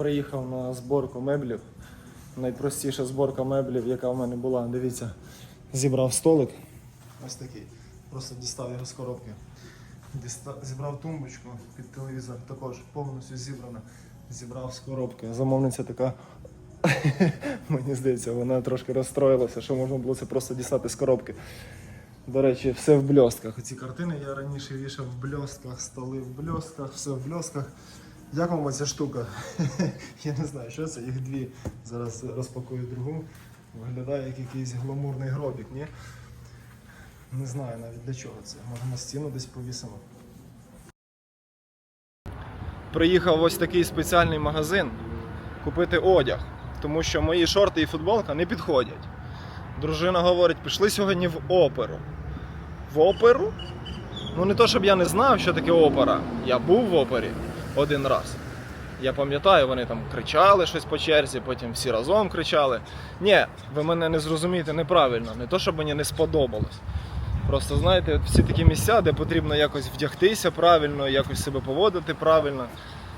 Приїхав на зборку меблів. Найпростіша зборка меблів, яка в мене була. Дивіться, зібрав столик. Ось такий. Просто дістав його з коробки. Діста... Зібрав тумбочку під телевізор, також повністю зібрана. Зібрав з коробки. Замовниця така. Мені здається, вона трошки розстроїлася, що можна було це просто дістати з коробки. До речі, все в бльостках. Оці картини я раніше вішав в бльостках, столи в бльостках, все в бльостках. Як вам оця штука? Я не знаю, що це, їх дві. Зараз розпакую другу. Виглядає як якийсь гламурний гробік, ні? Не знаю навіть для чого це. Може на стіну десь повісимо. Приїхав ось такий спеціальний магазин купити одяг, тому що мої шорти і футболка не підходять. Дружина говорить, пішли сьогодні в оперу. В оперу? Ну не то, щоб я не знав, що таке опера. Я був в опері один раз. Я пам'ятаю, вони там кричали щось по черзі, потім всі разом кричали. Ні, ви мене не зрозумієте неправильно, не то, щоб мені не сподобалось. Просто знаєте, всі такі місця, де потрібно якось вдягтися правильно, якось себе поводити правильно.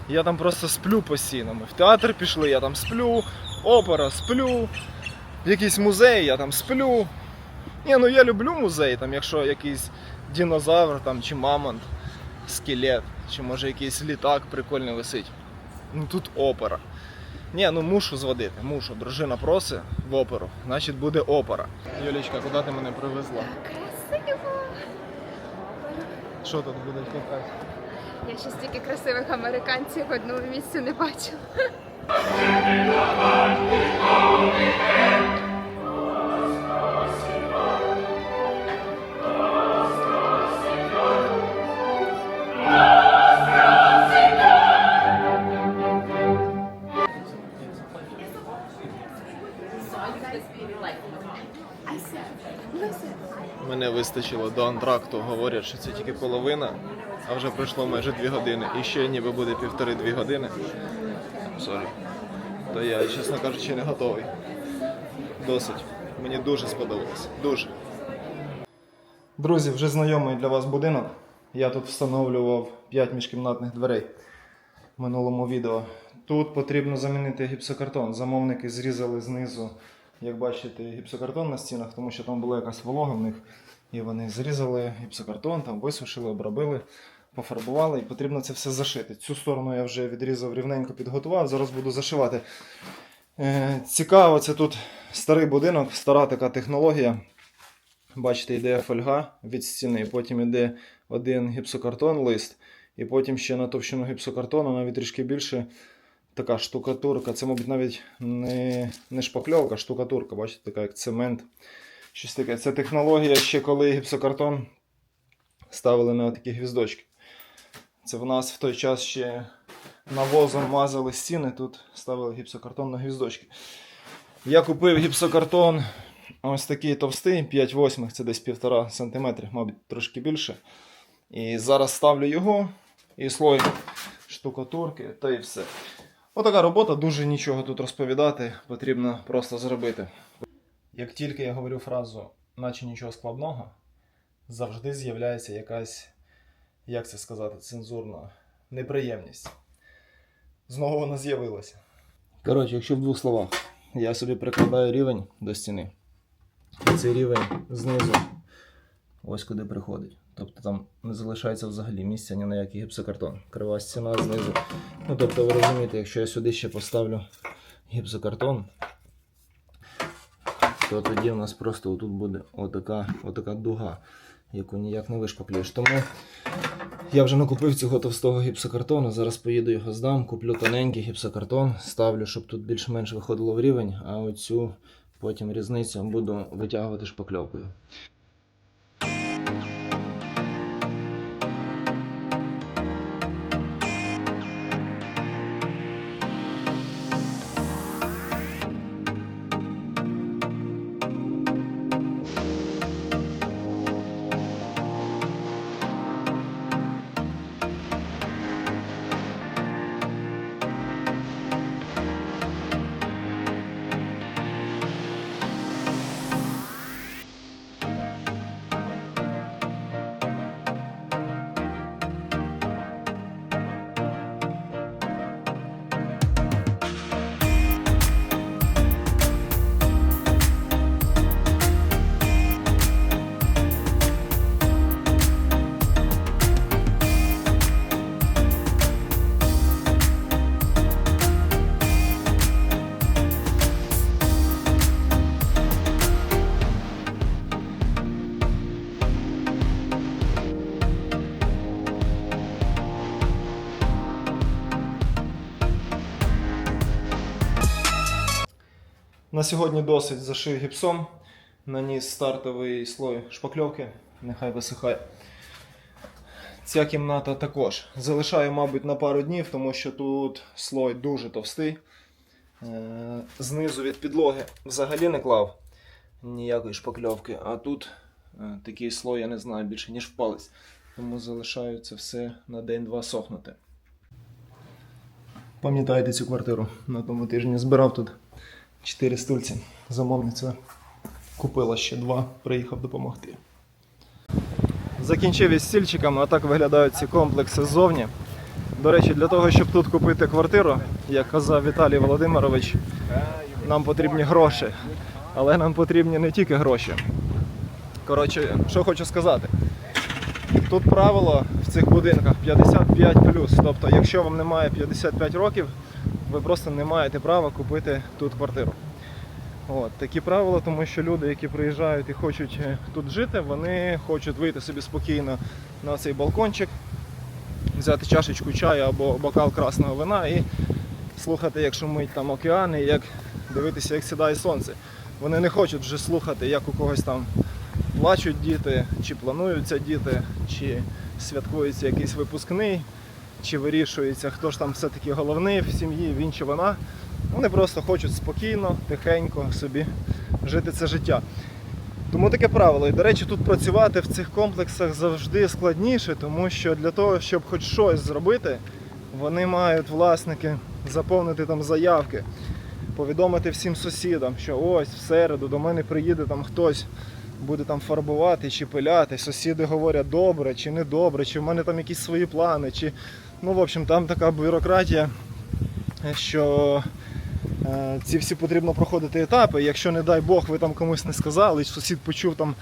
Я там просто сплю постійно. Ми в театр пішли, я там сплю, опера сплю, в якийсь музей, я там сплю. Ні, ну я люблю музей, там, якщо якийсь динозавр там, чи мамонт, скелет, чи може якийсь літак прикольний висить. Ну тут опера. Ні, ну мушу зводити, мушу. Дружина просить в оперу, значить буде опера. Юлічка, куди ти мене привезла? Красиво! Що тут буде катати? Я ще стільки красивих американців в одному місці не бачила. Мене вистачило до антракту. Говорять, що це тільки половина, а вже пройшло майже дві години. І ще ніби буде півтори-дві години. Сорі. То я, чесно кажучи, не готовий. Досить. Мені дуже сподобалось. Дуже. Друзі, вже знайомий для вас будинок. Я тут встановлював 5 міжкімнатних дверей в минулому відео. Тут потрібно замінити гіпсокартон. Замовники зрізали знизу, як бачите, гіпсокартон на стінах, тому що там була якась волога в них. І вони зрізали гіпсокартон, там висушили, обробили, пофарбували і потрібно це все зашити. Цю сторону я вже відрізав рівненько підготував, зараз буду зашивати. Е, цікаво, це тут старий будинок, стара така технологія. Бачите, йде фольга від стіни, потім йде один гіпсокартон лист, і потім ще на товщину гіпсокартону, навіть трішки більше, така штукатурка. Це, мабуть, навіть не, не шпакльовка, штукатурка, бачите, така як цемент. Щось таке. Це технологія ще коли гіпсокартон ставили на такі гвіздочки. Це в нас в той час ще навозом мазали стіни, тут ставили гіпсокартон на гвіздочки. Я купив гіпсокартон ось такий товстий, 5 восьмих, це десь 1,5 см, мабуть, трошки більше. І зараз ставлю його і слой штукатурки та і все. Отака робота, дуже нічого тут розповідати, потрібно просто зробити. Як тільки я говорю фразу, наче нічого складного, завжди з'являється якась, як це сказати, цензурна неприємність. Знову вона з'явилася. Коротше, якщо в двох словах, я собі прикладаю рівень до стіни. Цей рівень знизу ось куди приходить. Тобто там не залишається взагалі місця ні на який гіпсокартон. Крива стіна знизу. Ну тобто ви розумієте, якщо я сюди ще поставлю гіпсокартон, то тоді в нас просто отут буде отака, отака дуга, яку ніяк не вишпаклюєш. Тому я вже накупив цього товстого гіпсокартону. Зараз поїду його здам, куплю тоненький гіпсокартон, ставлю, щоб тут більш-менш виходило в рівень, а оцю потім різницю буду витягувати шпакльовкою. На сьогодні досить зашив гіпсом, наніс стартовий слой шпакльовки, нехай висихає. Ця кімната також. Залишаю, мабуть, на пару днів, тому що тут слой дуже товстий. Е, Знизу від підлоги взагалі не клав ніякої шпакльовки, а тут е, такий слой, я не знаю, більше ніж в палець. Тому залишаю це все на день-два сохнути. Пам'ятаєте цю квартиру? На тому тижні збирав тут 4 стульці. Замовниця купила ще два, приїхав допомогти. Закінчив із стільчиками, а так виглядають ці комплекси ззовні. До речі, для того, щоб тут купити квартиру, як казав Віталій Володимирович, нам потрібні гроші. Але нам потрібні не тільки гроші. Коротше, що хочу сказати. Тут правило в цих будинках 55 Тобто, якщо вам немає 55 років, ви просто не маєте права купити тут квартиру. От, такі правила, тому що люди, які приїжджають і хочуть е, тут жити, вони хочуть вийти собі спокійно на цей балкончик, взяти чашечку чаю або бокал красного вина і слухати, як шумить там океан, і як дивитися, як сідає сонце. Вони не хочуть вже слухати, як у когось там плачуть діти, чи плануються діти, чи святкується якийсь випускний, чи вирішується, хто ж там все-таки головний в сім'ї, він чи вона. Вони просто хочуть спокійно, тихенько собі жити це життя. Тому таке правило. І, до речі, тут працювати в цих комплексах завжди складніше, тому що для того, щоб хоч щось зробити, вони мають власники заповнити там заявки, повідомити всім сусідам, що ось в середу до мене приїде там хтось, буде там фарбувати чи пиляти. Сусіди говорять добре чи не добре, чи в мене там якісь свої плани, чи ну в общем там така бюрократія, що е, ці всі потрібно проходити етапи. Якщо, не дай Бог, ви там комусь не сказали, і сусід почув там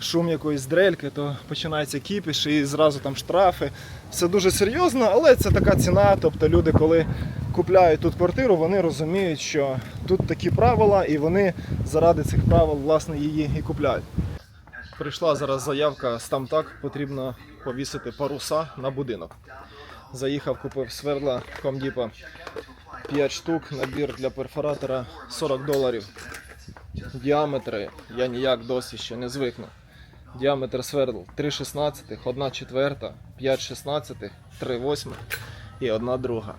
шум якоїсь дрельки, то починається кіпіш і зразу там штрафи. Все дуже серйозно, але це така ціна. Тобто люди, коли купляють тут квартиру, вони розуміють, що тут такі правила, і вони заради цих правил власне її і купляють. Прийшла зараз заявка з тамтак, потрібно повісити паруса на будинок. Заїхав, купив сверла комдіпа 5 штук, набір для перфоратора 40 доларів. Діаметри я ніяк досі ще не звикну. Діаметр свердл 3,16, 1 четверта, 5 16, 3 восьми і одна друга.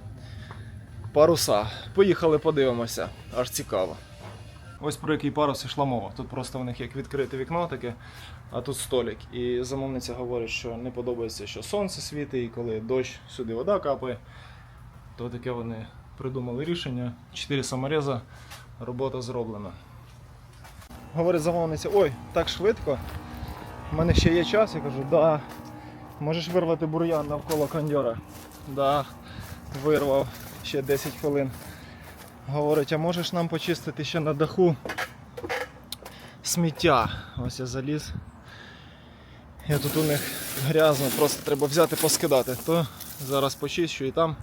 Паруса. Поїхали, подивимося, аж цікаво. Ось про який парус йшла мова. Тут просто в них як відкрите вікно таке, а тут столик. І замовниця говорить, що не подобається, що сонце світить, і коли дощ сюди вода капає, то таке вони придумали рішення. Чотири самореза, робота зроблена. Говорить замовниця, ой, так швидко. У мене ще є час, я кажу, да. Можеш вирвати бур'ян навколо кондьора. Да, вирвав ще 10 хвилин. Говорить, а можеш нам почистити ще на даху сміття. Ось я заліз. І тут у них грязно, просто треба взяти поскидати. То зараз почищу і там.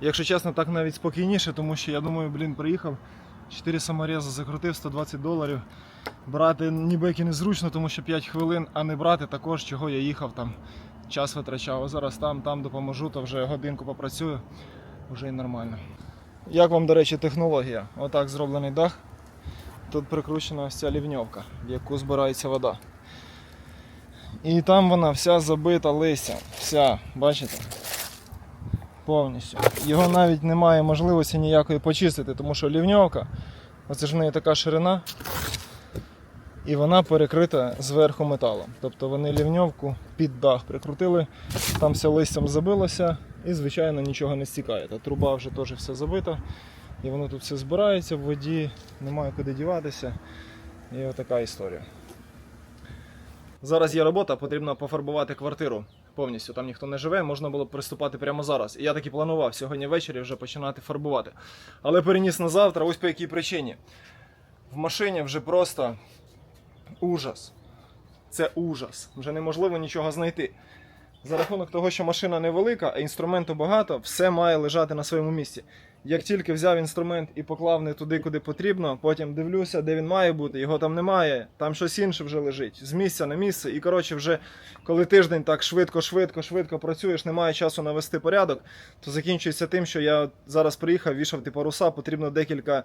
Якщо чесно, так навіть спокійніше, тому що я думаю, блін, приїхав. 4 саморези закрутив 120 доларів. Брати ніби як і незручно, тому що 5 хвилин, а не брати також, чого я їхав там. Час витрачав. А зараз там, там допоможу, то вже годинку попрацюю, вже і нормально. Як вам, до речі, технологія? Отак зроблений дах. Тут прикручена ось ця лівньовка, в яку збирається вода. І там вона вся забита листям. Вся, бачите? Повністю. Його навіть немає можливості ніякої почистити, тому що лівньовка, оце ж в неї така ширина, і вона перекрита зверху металом. Тобто вони лівньовку під дах прикрутили, там все листям забилося і, звичайно, нічого не стікає. Та труба вже теж все забита, і воно тут все збирається в воді, немає куди діватися. І отака історія. Зараз є робота, потрібно пофарбувати квартиру повністю. Там ніхто не живе, можна було б приступати прямо зараз. І я так і планував сьогодні ввечері вже починати фарбувати. Але переніс на завтра, ось по якій причині. В машині вже просто ужас. Це ужас. Вже неможливо нічого знайти. За рахунок того, що машина невелика, а інструменту багато, все має лежати на своєму місці. Як тільки взяв інструмент і поклав не туди, куди потрібно, потім дивлюся, де він має бути, його там немає, там щось інше вже лежить, з місця на місце. І коротше, вже коли тиждень так швидко, швидко, працюєш, немає часу навести порядок, то закінчується тим, що я зараз приїхав, вішав ті паруса, потрібно декілька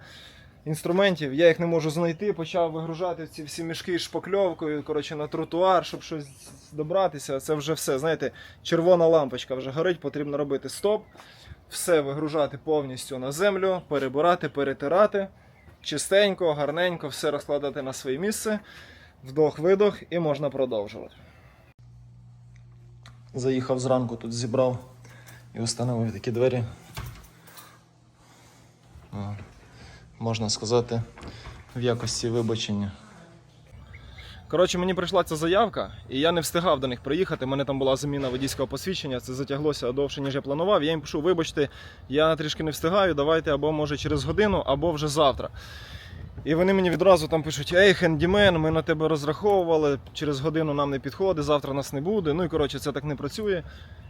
інструментів. Я їх не можу знайти. Почав вигружати ці всі мішки шпакльовкою, коротше, на тротуар, щоб щось добратися. Це вже все. Знаєте, червона лампочка вже горить, потрібно робити стоп. Все вигружати повністю на землю, перебирати, перетирати. Чистенько, гарненько, все розкладати на своє місце. Вдох-видох і можна продовжувати. Заїхав зранку, тут зібрав і встановив такі двері. Можна сказати, в якості вибачення. Коротше, мені прийшла ця заявка, і я не встигав до них приїхати. У мене там була заміна водійського посвідчення, це затяглося довше, ніж я планував. Я їм пишу, вибачте, я трішки не встигаю, давайте або може через годину, або вже завтра. І вони мені відразу там пишуть: Ей, хендімен, ми на тебе розраховували, через годину нам не підходить, завтра нас не буде. Ну і коротше, це так не працює.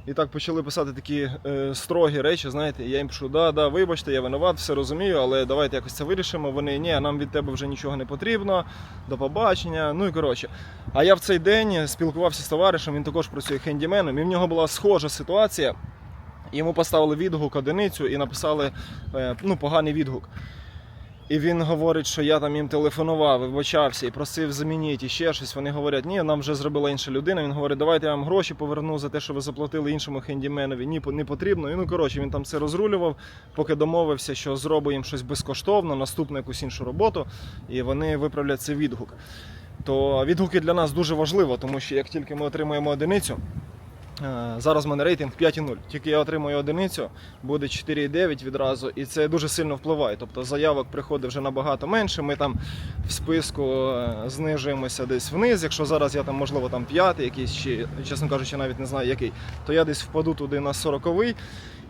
І так почали писати такі е, строгі речі, знаєте, я їм пишу, да, да, вибачте, я винуват, все розумію, але давайте якось це вирішимо. Вони ні, нам від тебе вже нічого не потрібно, до побачення. Ну і коротше. А я в цей день спілкувався з товаришем, він також працює хендіменом, і в нього була схожа ситуація. Йому поставили відгук одиницю і написали е, ну, поганий відгук. І він говорить, що я там їм телефонував, вибачався і просив замінити і ще щось. Вони говорять, ні, нам вже зробила інша людина. Він говорить, давайте я вам гроші поверну за те, що ви заплатили іншому хендіменові. Ні, не потрібно. І ну коротше, він там все розрулював, поки домовився, що зробить їм щось безкоштовно, наступну якусь іншу роботу, і вони виправлять цей відгук. То відгуки для нас дуже важливо, тому що як тільки ми отримуємо одиницю. Е, Зараз в мене рейтинг 5,0. Тільки я отримую одиницю, буде 4,9 відразу, і це дуже сильно впливає. Тобто заявок приходить вже набагато менше. Ми там в списку е, знижуємося десь вниз. Якщо зараз я там, можливо, там п'ятий якийсь, чи, чесно кажучи, навіть не знаю який, то я десь впаду туди на 40-й.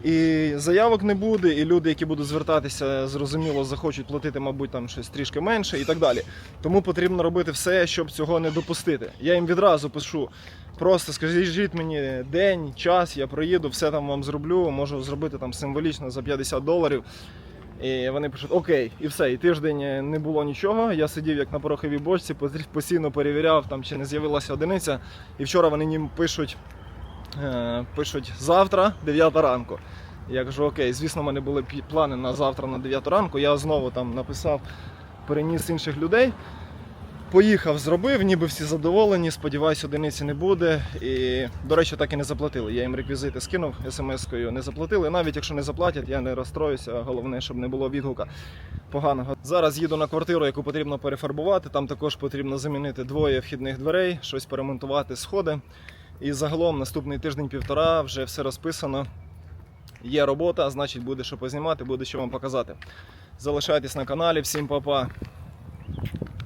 І заявок не буде, і люди, які будуть звертатися, зрозуміло, захочуть платити, мабуть, там щось трішки менше і так далі. Тому потрібно робити все, щоб цього не допустити. Я їм відразу пишу. Просто скажіть мені день, час, я проїду, все там вам зроблю, можу зробити там символічно за 50 доларів. І вони пишуть окей, і все. І тиждень не було нічого. Я сидів як на пороховій бочці, постійно перевіряв, там чи не з'явилася одиниця. І вчора вони їм пишуть, пишуть завтра, 9 ранку. Я кажу, окей, звісно, в мене були плани на завтра на 9 ранку. Я знову там написав, переніс інших людей. Поїхав, зробив, ніби всі задоволені, сподіваюсь, одиниці не буде. І, до речі, так і не заплатили. Я їм реквізити скинув смс-кою, не заплатили. Навіть якщо не заплатять, я не розстроюся. Головне, щоб не було відгука поганого. Зараз їду на квартиру, яку потрібно перефарбувати. Там також потрібно замінити двоє вхідних дверей, щось перемонтувати, сходи. І загалом наступний тиждень-півтора вже все розписано. Є робота, значить буде що познімати, буде що вам показати. Залишайтесь на каналі, всім па-па.